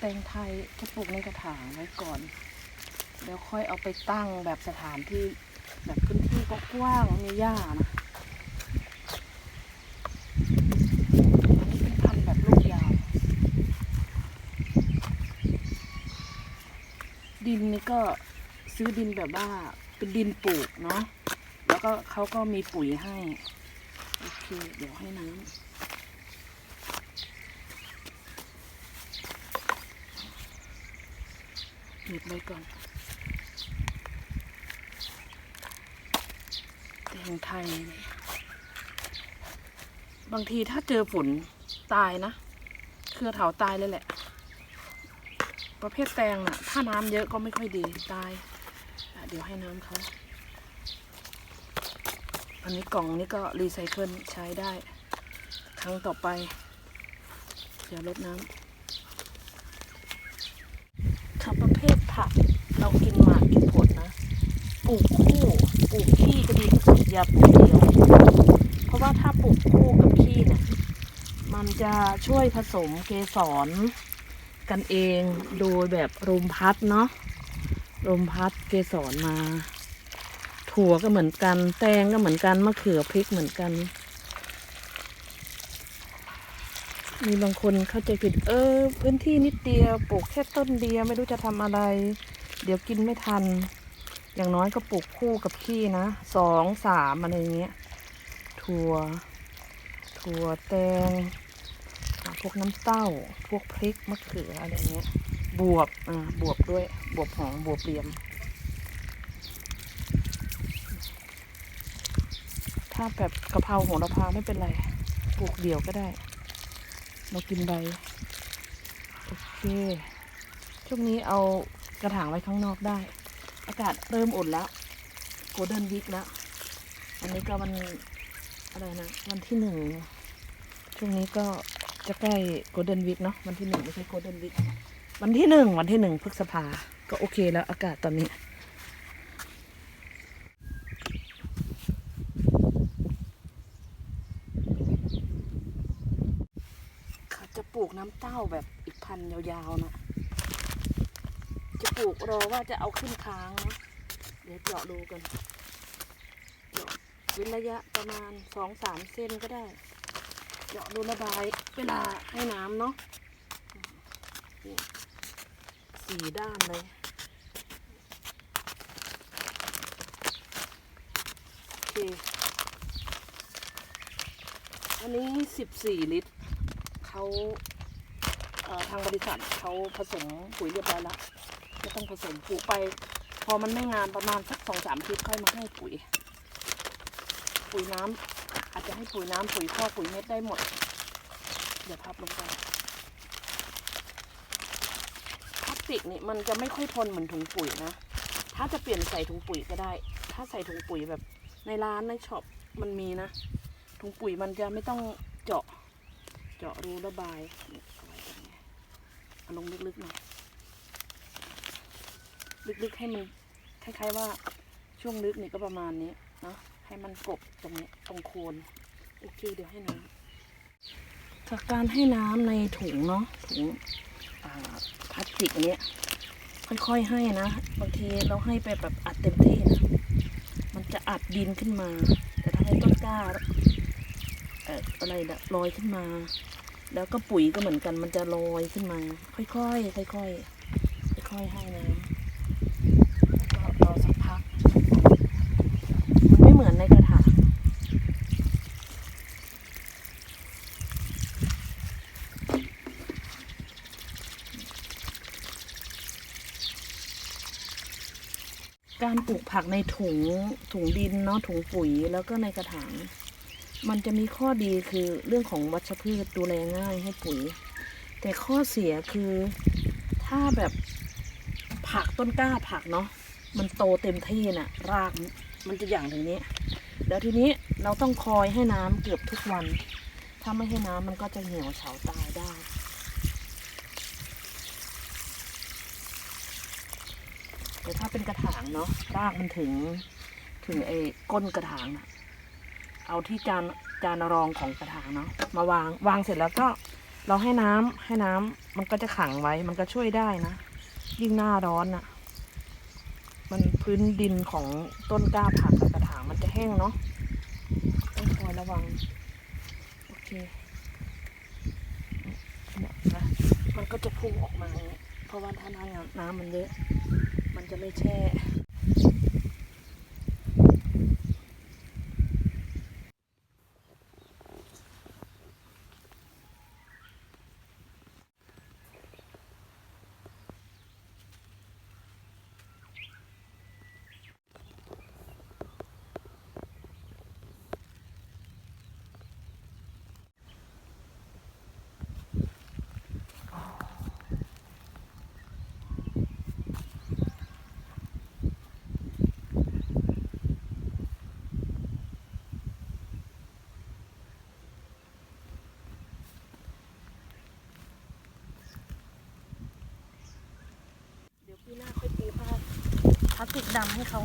แตงไทยจะปลูกในกระถางไว้ก่อน แล้วค่อยเอาไปตั้งแบบสถานที่แบบพื้นที่กว้างมีหญ้านะอันนี้เป็นพันธุ์แบบลูกยาวดินนี่ก็ซื้อดินแบบว่าเป็นดินปลูกเนาะ แล้วก็เขาก็มีปุ๋ยให้ โอเค เดี๋ยวให้น้ำ เก็บไว้ก่อนแตงไทยเนี่ยบางทีถ้าเจอฝนตายนะ เครือเถาตายเลยแหละ ประเภทแตงน่ะ ถ้าน้ำเยอะก็ไม่ค่อยดีตาย เดี๋ยวให้น้ำเขา อันนี้กล่องนี้ก็รีไซเคิลใช้ได้ ครั้งต่อไปอย่าลดน้ำถ้าประเภท ผัก เรากินหมากกินผลนะ ปลูกคู่ปลูกขี้จะดีที่สุดอย่าปลูกเดียว เพราะว่าถ้าปลูกคู่กับขี้เนี่ยมันจะช่วยผสมเกสรกันเองโดยแบบลมพัดเนาะลมพัดเกสรมา ถั่วก็เหมือนกัน แตงก็เหมือนกันมะเขือพริกเหมือนกัน มีบางคนเข้าใจผิด เออ พื้นที่นิดเดียวปลูกแค่ต้นเดียวไม่รู้จะทำอะไร เดี๋ยวกินไม่ทัน อย่างน้อยก็ปลูกคู่กับขี้นะสองสามอะไรอย่างเงี้ยถั่ว ถั่วแตงพวกน้ำเต้า พวกพริกมะเขืออะไรเงี้ย บวบ อ่า บวบด้วย บวบหอม บวบเหลี่ยม ถ้าแบบกะเพราโหระพาไม่เป็นไร ปลูกเดี่ยวก็ได้ เรากินใบ โอเค ช่วงนี้เอากระถางไว้ข้างนอกได้ อากาศเริ่มอุ่นแล้วโกลเด้นวิกแล้ว อันนี้ก็วันอะไรนะ วันที่หนึ่ง ช่วงนี้ก็จะใกล้โกลเด้นวิกเนาะ วันที่หนึ่งไม่ใช่โกลเด้นวิก วันที่หนึ่งวันที่หนึ่งพฤษภา ก็โอเคแล้วอากาศตอนนี้ เขาจะปลู กน้ำเต้าแบบอีกพันยาวๆนะ จะปลูกรอว่าจะเอาขึ้นค้างนะเดี๋ยวเจาะดูกันเจาะว้นระยะประมาณสองสามเส้นก็ได้ เจาะดูระบายเวลาให้น้ำเนาะสี่ด้านเลยโอเคอันนี้สิบสี่ลิตรเขา ทางบริษัทเขาผสมปุ๋ยเรียบร้อยแล้วไม่ต้องผสมปลูกไป พอมันไม่งานประมาณสักสองสามอาทิตย์ค่อยมาให้ปุ๋ย ปุ๋ยน้ำอาจจะให้ปุ๋ยน้ำปุ๋ยข้อกปุ๋ยเม็ดได้หมด เดี๋ยวพับลงไปพลาสติกนี่มันจะไม่ค่อยทนเหมือนถุงปุ๋ยนะถ้าจะเปลี่ยนใส่ถุงปุ๋ยก็ได้ ถ้าใส่ถุงปุ๋ยแบบในร้านในช็อปมันมีนะถุงปุ๋ยมันจะไม่ต้องเจาะ เจาะรูระบาย ลงลึกๆหน่อยลึกๆให้มันคล้ายๆว่าช่วงลึกนี่ก็ประมาณนี้เนาะให้มันกบตรงนี้ตรงโคนโอเคเดี๋ยวให้น้ำจากการให้น้ำในถุงเนาะถุงพลาสติกอันเนี้ยค่อยๆให้นะบางทีเราให้ไปแบบอัดเต็มที่นะมันจะอัดดินขึ้นมา แต่ถ้าให้ต้นกล้าเอ่ออะไรนะลอยขึ้นมา แล้วก็ปุ๋ยก็เหมือนกันมันจะลอยขึ้นมา ค่อยๆ ค่อยๆ ค่อยๆ ให้น้ำก็รอสักพัก มันไม่เหมือนในกระถางการปลูกผักในถุงถุงดินเนาะถุงปุ๋ยแล้วก็ในกระถาง มันจะมีข้อดีคือเรื่องของวัชพืชดูแลง่ายให้ปุ๋ย แต่ข้อเสียคือถ้าแบบผักต้นกล้าผักเนาะมันโตเต็มที่น่ะ รากมันจะอย่างถึงนี้ แล้วทีนี้เราต้องคอยให้น้ำเกือบทุกวัน ถ้าไม่ให้น้ำมันก็จะเหี่ยวเฉาตายได้แต่ถ้าเป็นกระถางเนาะรากมันถึงถึงไอ้ก้นกระถางน่ะ เอาที่จานจานรองของกระถางเนาะมาวางวางเสร็จแล้วก็เราให้น้ำให้น้ำมันก็จะขังไว้มันก็ช่วยได้นะ ยิ่งหน้าร้อนอะ มันพื้นดินของต้นกล้าผักกับกระถางมันจะแห้งเนาะต้องคอยระวังโอเคนะมันก็จะพุ่งออกมาเงี้ยเพราะว่าถ้าน้ำน้ำมันเยอะมันจะไม่แช่ เดี๋ยวปีหน้าค่อยตีผ้า พลาสติกดำให้เขา